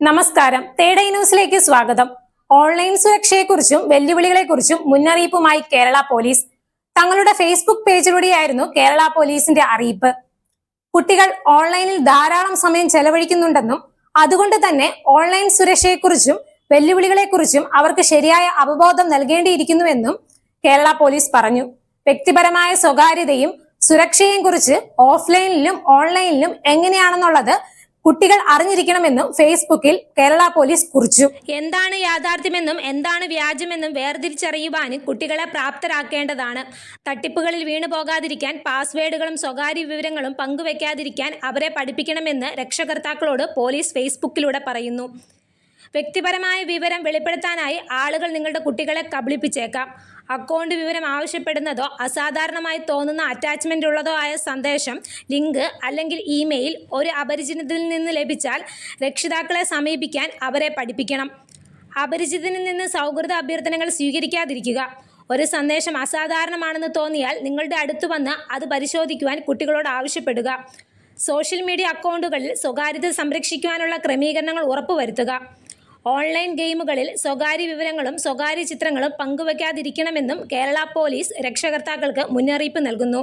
നമസ്കാരം. തേടൈ ന്യൂസിലേക്ക് സ്വാഗതം. ഓൺലൈൻ സുരക്ഷയെക്കുറിച്ചും വെല്ലുവിളികളെക്കുറിച്ചും മുന്നറിയിപ്പുമായി കേരള പോലീസ്. തങ്ങളുടെ ഫേസ്ബുക്ക് പേജിലൂടെയായിരുന്നു കേരള പോലീസിന്റെ അറിയിപ്പ്. കുട്ടികൾ ഓൺലൈനിൽ ധാരാളം സമയം ചെലവഴിക്കുന്നുണ്ടെന്നും അതുകൊണ്ട് തന്നെ ഓൺലൈൻ സുരക്ഷയെക്കുറിച്ചും വെല്ലുവിളികളെക്കുറിച്ചും അവർക്ക് ശരിയായ അവബോധം നൽകേണ്ടിയിരിക്കുന്നുവെന്നും കേരള പോലീസ് പറഞ്ഞു. വ്യക്തിപരമായ സ്വകാര്യതയും സുരക്ഷയെയും കുറിച്ച് ഓഫ്ലൈനിലും ഓൺലൈനിലും എങ്ങനെയാണെന്നുള്ളത് കുട്ടികൾ അറിഞ്ഞിരിക്കണമെന്നും ഫേസ്ബുക്കിൽ കേരള പോലീസ് കുറിച്ചു. എന്താണ് യാഥാർത്ഥ്യമെന്നും എന്താണ് വ്യാജമെന്നും വേർതിരിച്ചറിയുവാനും കുട്ടികളെ പ്രാപ്തരാക്കേണ്ടതാണ്. തട്ടിപ്പുകളിൽ വീണു പോകാതിരിക്കാൻ പാസ്വേഡുകളും സ്വകാര്യ വിവരങ്ങളും പങ്കുവെക്കാതിരിക്കാൻ അവരെ പഠിപ്പിക്കണമെന്ന് രക്ഷകർത്താക്കളോട് പോലീസ് ഫേസ്ബുക്കിലൂടെ പറയുന്നു. വ്യക്തിപരമായ വിവരം വെളിപ്പെടുത്താനായി ആളുകൾ നിങ്ങളുടെ കുട്ടികളെ കബളിപ്പിച്ചേക്കാം. അക്കൗണ്ട് വിവരം ആവശ്യപ്പെടുന്നതോ അസാധാരണമായി തോന്നുന്ന അറ്റാച്ച്മെന്റ് ഉള്ളതോ ആയ സന്ദേശം ലിങ്ക് അല്ലെങ്കിൽ ഇമെയിൽ ഒരു അപരിചിതനിൽ നിന്ന് ലഭിച്ചാൽ രക്ഷിതാക്കളെ സമീപിക്കാൻ അവരെ പഠിപ്പിക്കണം. അപരിചിതനിൽ നിന്ന് സൗഹൃദ അഭ്യർത്ഥനകൾ സ്വീകരിക്കാതിരിക്കുക. ഒരു സന്ദേശം അസാധാരണമാണെന്ന് തോന്നിയാൽ നിങ്ങളുടെ അടുത്ത് വന്ന് അത് പരിശോധിക്കുവാൻ കുട്ടികളോട് ആവശ്യപ്പെടുക. സോഷ്യൽ മീഡിയ അക്കൗണ്ടുകളിൽ സ്വകാര്യത സംരക്ഷിക്കുവാനുള്ള ക്രമീകരണങ്ങൾ ഉറപ്പുവരുത്തുക. ഓൺലൈൻ ഗെയിമുകളിൽ സ്വകാര്യ വിവരങ്ങളും സ്വകാര്യ ചിത്രങ്ങളും പങ്കുവയ്ക്കാതിരിക്കണമെന്നും കേരള പോലീസ് രക്ഷകർത്താക്കൾക്ക് മുന്നറിയിപ്പ് നൽകുന്നു.